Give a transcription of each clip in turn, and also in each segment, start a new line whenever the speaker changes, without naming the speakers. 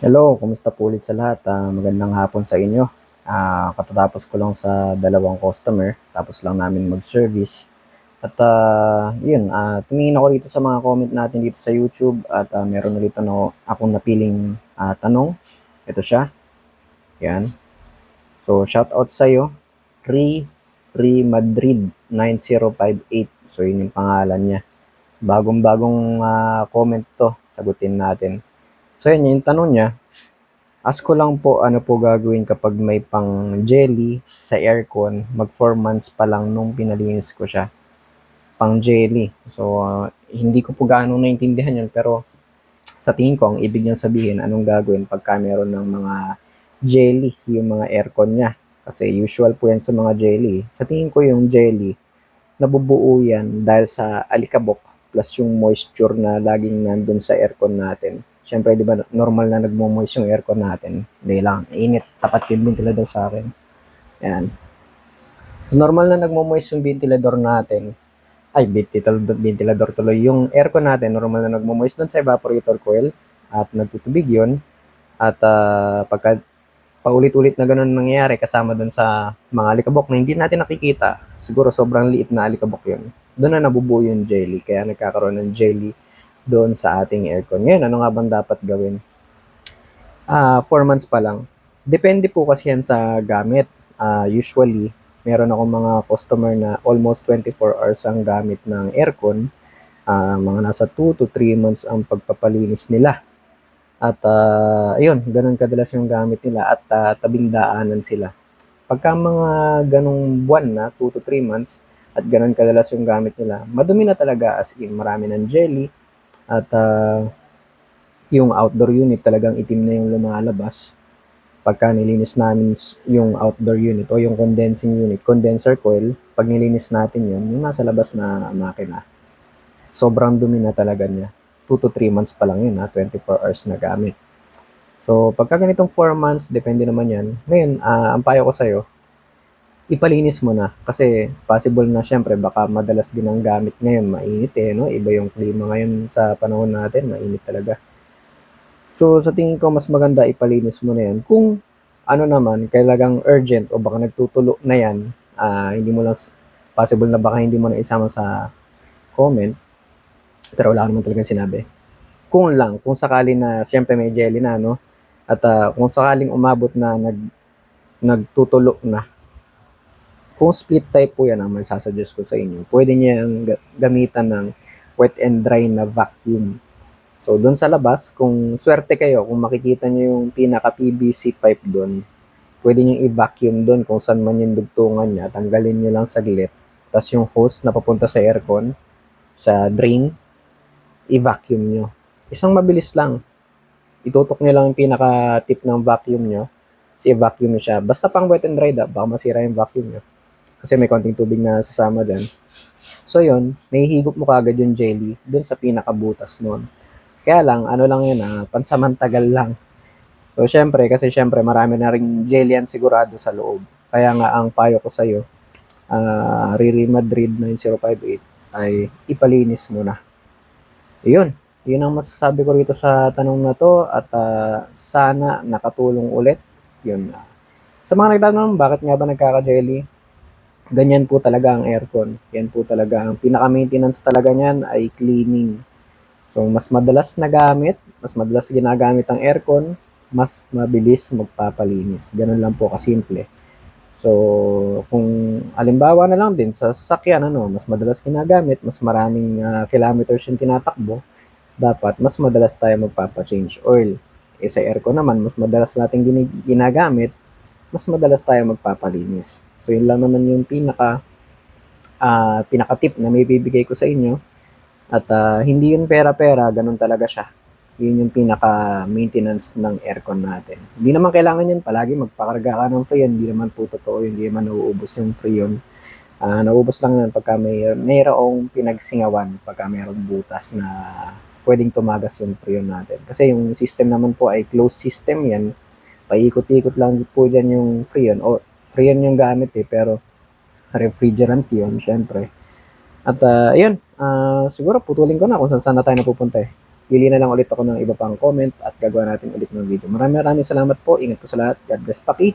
Hello, kumusta po ulit sa lahat? Ah, magandang hapon sa inyo. Ah, katatapos ko lang sa dalawang customer, tapos lang namin mag-service. At ah, yun, ah, tumingin ako dito sa mga comment natin dito sa YouTube at ah, meron ulit ano, akong napiling ah, tanong. Ito siya. Yan. So, shout out sa iyo. Re, Re Madrid 9058. So, yun yung pangalan niya. Bagong-bagong ah, comment to. Sagutin natin. So, yun yung tanong niya. Ask ko lang po ano po gagawin kapag may pang jelly sa aircon. Mag 4 months pa lang nung pinalinis ko siya. Pang jelly. So, ah, hindi ko po gaano naintindihan yun. Pero sa tingin ko, ang ibig niyang sabihin, anong gagawin pagka meron ng mga jelly, yung mga aircon niya. Kasi usual po yan sa mga jelly. Sa tingin ko yung jelly, nabubuo yan dahil sa alikabok plus yung moisture na laging nandun sa aircon natin. Siyempre, di ba, normal na nagmo-moist yung aircon natin. Hindi lang, init. Tapat yung ventilador sa akin. Yan. So, normal na nagmo-moist yung ventilador natin. Ay, ventilador, ventilador tuloy. Yung aircon natin, normal na nagmo-moist doon sa evaporator coil at nagtutubig yun. At ah, pagka paulit-ulit na ganun nangyayari kasama doon sa mga alikabok na hindi natin nakikita, siguro sobrang liit na alikabok yun. Doon na nabubuo yung jelly. Kaya nagkakaroon ng jelly doon sa ating aircon. Ngayon, ano nga bang dapat gawin? Ah, 4 months pa lang. Depende po kasi yan sa gamit. Ah, usually, meron akong mga customer na almost 24 hours ang gamit ng aircon. Ah, mga nasa 2 to 3 months ang pagpapalinis nila. At ah, ayun, ganun kadalas yung gamit nila at ah, tabing daanan sila. Pagka mga ganong buwan na, 2 to 3 months, at ganun kadalas yung gamit nila, madumi na talaga as in marami ng jelly at ah, yung outdoor unit talagang itim na yung lumalabas pagka nilinis namin yung outdoor unit o yung condensing unit, condenser coil, pag nilinis natin yun, yung nasa labas na makina, sobrang dumi na talaga niya. 2 to 3 months pa lang yun ha, 24 hours na gamit. So, pagka ganitong 4 months, depende naman yan. Ngayon, ah, ang payo ko sa'yo, ipalinis mo na. Kasi possible na syempre, baka madalas din ang gamit ngayon, mainit eh, no? Iba yung klima ngayon sa panahon natin, mainit talaga. So, sa tingin ko, mas maganda ipalinis mo na yan. Kung ano naman, kailangang urgent o baka nagtutulo na yan, ah, hindi mo lang, possible na baka hindi mo na isama sa comment, pero wala naman talagang sinabi. Kung lang, kung sakali na, siyempre may jelly na, no? At ah, kung sakaling umabot na nag, nagtutulo na, kung split type po yan ang may sasuggest ko sa inyo, pwede niyang ga- gamitan ng wet and dry na vacuum. So, doon sa labas, kung swerte kayo, kung makikita niyo yung pinaka-PVC pipe doon, pwede niyo i-vacuum doon kung saan man yung dugtungan niya. Tanggalin niyo lang saglit. Tapos yung hose na papunta sa aircon, sa drain, i-vacuum niyo. Isang mabilis lang. Itutok niyo lang yung pinaka-tip ng vacuum niyo. Kasi i-vacuum niyo siya. Basta pang wet and dry, da, baka masira yung vacuum niyo. Kasi may konting tubig na sasama dyan. So yun, may higop mo kagad yung jelly dun sa pinakabutas nun. Kaya lang, ano lang yun ah, pansamantagal lang. So syempre, kasi syempre marami na rin jelly yan sigurado sa loob. Kaya nga ang payo ko sa'yo, ah Riri Madrid 9058 ay ipalinis mo na. Yun, yun ang masasabi ko rito sa tanong na to at ah, sana nakatulong ulit. Yun. ah. Sa mga nagtatanong, bakit nga ba nagkaka-jelly? Ganyan po talaga ang aircon. Yan po talaga. Ang pinaka-maintenance talaga niyan ay cleaning. So, mas madalas na gamit, mas madalas ginagamit ang aircon, mas mabilis magpapalinis. Ganun lang po kasimple. So, kung alimbawa na lang din sa sasakyan, ano, mas madalas ginagamit, mas maraming ah, kilometers yung tinatakbo, dapat mas madalas tayo magpapa-change oil. Eh, sa aircon naman, mas madalas natin ginagamit, mas madalas tayo magpapalinis. So, yun lang naman yung pinaka ah, pinaka-tip na may bibigay ko sa inyo. At ah, hindi yun pera-pera, ganun talaga siya. Yun yung pinaka-maintenance ng aircon natin. Hindi naman kailangan yan palagi magpakarga ka ng freon. Hindi naman po totoo. Hindi naman nauubos yung freon. Ah, nauubos lang yan pagka may mayroong pinagsingawan, pagka mayroong butas na pwedeng tumagas yung freon natin. Kasi yung system naman po ay closed system yan. Paikot-ikot lang po dyan yung freon. O, freon yung gamit eh, pero refrigerant yun, syempre. At ah, ayun, ah, siguro putulin ko na kung saan saan na tayo napupunta eh. pili na lang ulit ako ng iba pang comment at gagawa natin ulit ng video. Maraming maraming salamat po. Ingat po sa lahat. God bless. Paki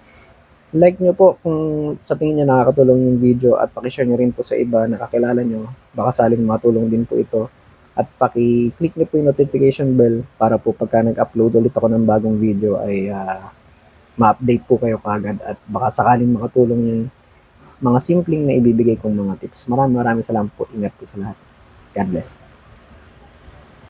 like nyo po kung sa tingin nyo nakakatulong yung video at pakishare nyo rin po sa iba na kakilala nyo. Baka saling matulong din po ito. At paki-click nyo po yung notification bell para po pagka nag-upload ulit ako ng bagong video ay ah, ma-update po kayo kagad at baka sakaling makatulong yung mga simpleng na ibibigay kong mga tips. Maraming maraming salamat po. Ingat po sa lahat. God bless.